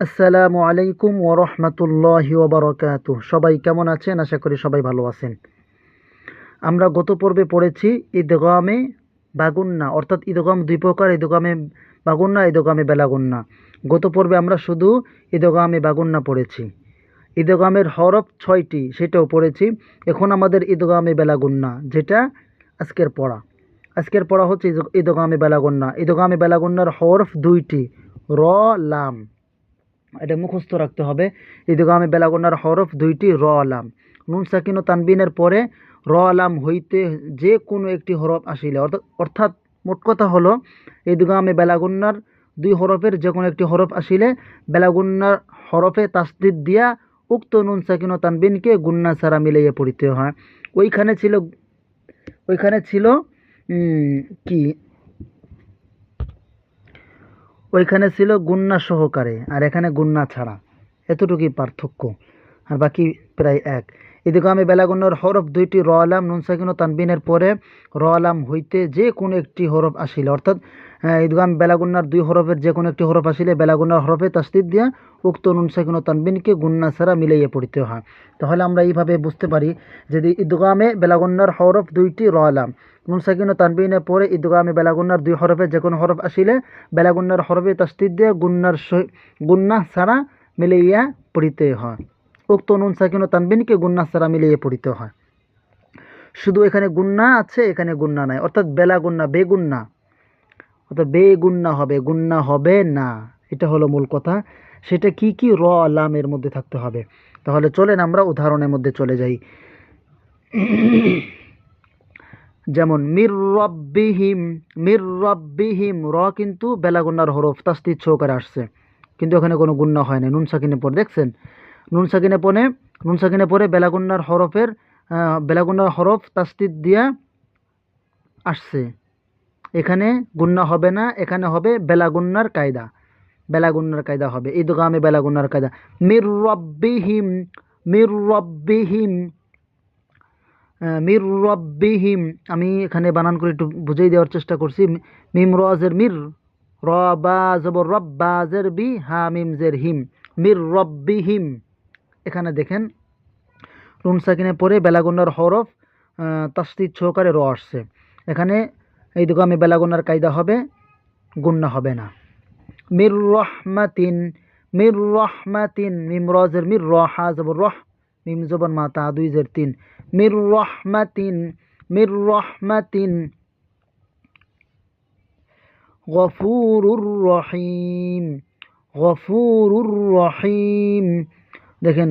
আসসালামু আলাইকুম ওরহমতুল্লাহি ওবরকাত সবাই কেমন আছেন? আশা করি সবাই ভালো আছেন। আমরা গত পর্বে পড়েছি ঈদগামে বাগুন্না, অর্থাৎ ঈদগাম দুই প্রকার ঈদগামে বাগুন্না ঈদগামে বেলাগুন্না। গত পর্বে আমরা শুধু ঈদগামে বাগুন্না পড়েছি। ঈদগামের হরফ ছয়টি, সেটাও পড়েছি। এখন আমাদের ঈদগামে বেলাগুন্না, যেটা আজকের পড়া। আজকের পড়া হচ্ছে ঈদ- ঈদগামে বেলাগুন্না। ঈদগামে বেলাগুন্নার হরফ দুইটি, র, লাম। এটা মুখস্থ রাখতে হবে। ঈদগামে বেলাগোনার হরফ দুইটি র আলাম। নুন সাকিন ও তানবিনের পরে র আলাম হইতে যে কোনো একটি হরফ আসিলে। অর্থাৎ মোট কথা হলো ঈদগামে বেলাগুন্নার দুই হরফের যে কোনো একটি হরফ আসিলে বেলাগুন্নার হরফে তাসদিদ দিয়া উক্ত নুন সাকিন ও তানবিনকে গুন্না ছাড়া মিলাইয়ে পড়িতে হয়। ওইখানে ছিল ওইখানে ছিল কি? ওইখানে ছিল গুন্না সহকারে আর এখানে গুন্না ছাড়া। এতটুকুই পার্থক্য। আর বাকি প্রায় এক। এদিকে আমি বেলাগুন্নার হরফ দুইটি র আলাম, নুন সাকিন ও তানবিনের পরে র আলাম হইতে যে কোনো একটি হরফ আসিলে। অর্থাৎ ঈদগাম বেলাগুন্নার দুই হরফের যে কোনো একটি হরফ আসিলে বেলাগুন্নার হরফে তাস্তিদ দিয়া উক্ত নুন সাকিন ও তানবিনকে গুন্না ছাড়া মিলাইয়ে পড়িতে হয়। তাহলে আমরা এইভাবে বুঝতে পারি যে ঈদগামে বেলাগুন্নার হরফ দুইটি র আলাম, নুন সাকিন ও তানবিনের পরে ঈদগামে বেলাগুন্নার দুই হরফে যে কোনো হরফ আসিলে বেলাগুন্নার হরফে তাস্তিদ দিয়ে গুন্নার গুন্না ছাড়া মিলাইয়া পড়িতে হয়। উক্ত নুন সাকিন ও তানবিনকে গুন্না সারা মিলিয়ে পড়িতে হয়। শুধু এখানে গুন্না আছে, এখানে গুন্না নাই। অর্থাৎ বেলা গুন্না বেগুন্না অর্থাৎ বেগুন্না হবে, গুন্না হবে না। এটা হলো মূল কথা। সেটা কি কি র লামের মধ্যে থাকতে হবে। তাহলে চলেন আমরা উদাহরণের মধ্যে চলে যাই। যেমন, মির রব্বিহিম মির রব্বিহিম, র কিন্তু বেলাগুন্নার হরফ, তাস্তির সহকারে আসছে। কিন্তু এখানে কোনো গুন্না হয় না। নুন সাকিনে পর দেখছেন? নুন সাকিনে পরে নুন সাকিনে পরে বেলাগুন্নার হরফের বেলাগুন্নার হরফ তাস্তিদ দিয়া আসছে। এখানে গুন্না হবে না, এখানে হবে বেলাগুন্নার কায়দা। বেলাগুন্নার কায়দা হবে। ঈদগামে বেলাগুন্নার কায়দা। মির রব্বিহিম মির রব্বিহিম মির রব্বিহিম। আমি এখানে বানান করে একটু বুঝিয়ে দেওয়ার চেষ্টা করছি। মিম রজের মির র বা জবর রব জের বি হা মিম জের হিম। মির রব্বিহিম। এখানে দেখেন সাকিনে পরে বেলাগুন্নার হরফ তাস্তিদ সহকারে র আসছে। এখানে এই দোকানে বেলাগুন্নার কায়দা হবে, গুন্না হবে না। মির রহমাতিন মির রহমাতিন, মিম রজের মির রহা জবর রহ, মিম জবর মাতা দুই জের তিন। মির রহমাতিন মির রহমাতিন। গফুরুর রহিম গফুরুর রহিম। দেখেন,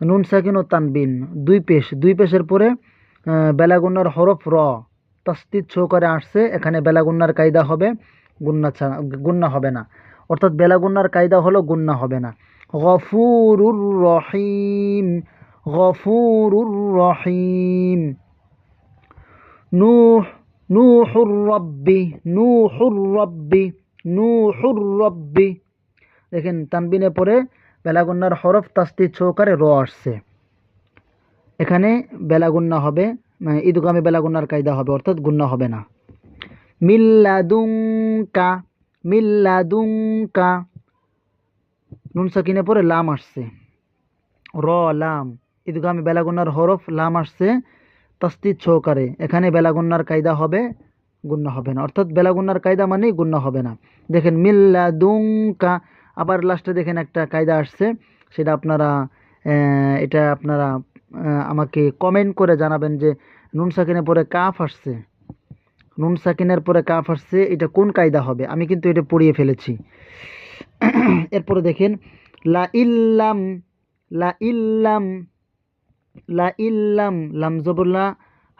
নুন, সাকিন ও তানবিন, দুই পেশ। দুই পেশের পরে বেলাগুন্নার হরফ র তস্তিদ সহকারে আসছে। এখানে বেলাগুন্নার কায়দা হবে, গুন্না ছাড়া গুন্না হবে না। অর্থাৎ বেলাগুন্নার কায়দা হলো গুন্না হবে না। গফুরুর রহিম গফুরুর রহিম। নূহ, নূহুর রব্বি নূহুর রব্বি নূহুর রব্বি। দেখেন তানবিনে পরে বেলাগুন্নার হরফ তাস্তিদ সহকারে র আসছে। এখানে বেলাগুন্না হবে মানে ঈদগামে বেলাগুন্নার কায়দা হবে, অর্থাৎ গুন্না হবে না। মিল্লাদুঙ্কা মিল্লাদুঙ্কা নুন সাকিনে পরে লাম আসছে। র, লাম। ঈদগামে বেলাগুন্নার হরফ লাম আসছে তাস্তিদ সহকারে এখানে বেলাগুন্নার কায়দা হবে, গুন্না হবে না। অর্থাৎ বেলাগুন্নার কায়দা মানেই গুন্না হবে না। দেখেন মিল্লাদুঙ্কা আবার লাস্টে দেখেন একটা কায়দা আসছে, সেটা আপনারা এটা আপনারা আমাকে কমেন্ট করে জানাবেন যে নুন সাকিনের পরে কাফ আসছে। নুন সাকিনের পরে কাফ আসছে, এটা কোন কায়দা হবে? আমি কিন্তু এটা পড়িয়ে ফেলেছি। এরপরে দেখেন, লা ইল্লাম লা ইল্লাম লা ইল্লাম, লাম জবরলা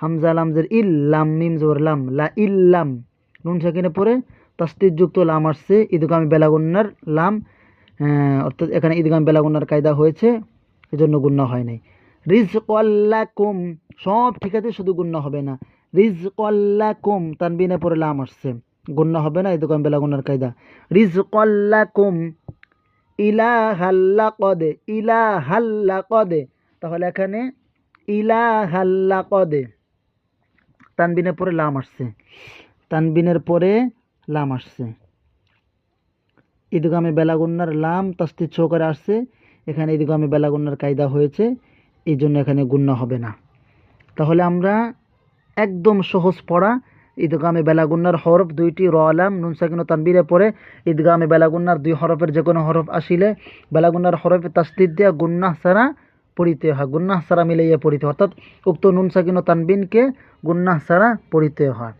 হামজা লামজের ইল্লাম, মিম জবর লাম, লা ইল্লাম। নুন সাকিনে পরে তাস্তিদ যুক্ত লাম আসছে, ঈদগামী বেলাগুন্নার লাম অর্থাৎ এখানে ঈদগামী বেলাগুন্নার কায়দা হয়েছে, এজন্য গুণ্য হয় নাই। রিজ কল্লাকুম সব ঠিক আছে শুধু গুণ্য হবে না। রিজ কল্লাকুম তানবিনে পরে লাম আসছে, গুন্না হবে না ঈদগামী বেলাগুন্নার কায়দা। রিজ কল্লাকুম ইলা হাল্লা কদে ইলা হাল্লা কদে তাহলে এখানে ইলা হাল্লা কদে তানবিনের পরে লাম আসছে। তানবিনের পরে লাম আসছে। ঈদগামে বেলাগুন্নার লাম ছ করে আসছে। এখানে ঈদগামে বেলাগুন্নার কায়দা হয়েছে। এই জন্য এখানে গুন্না হবে না। তাহলে আমরা একদম সহজ পড়া। ঈদগামে বেলাগুন্নার হরফ দুইটি, র আলাম নুন, সাকিন ও তানবিরে পরে ঈদগামে বেলাগুন্নার দুই হরফের যে কোনো হরফ আসিলে বেলাগুন্নার হরফে তাস্তিদ দিয়া গুন্নাহ সারা পড়িতে হয়। গুন্নাহ সারা মিলাইয়া পড়িতে হয়। অর্থাৎ উক্ত নুন, সাকিন ও তানবিনকে গুন্নাহ সারা পড়িতে হয়।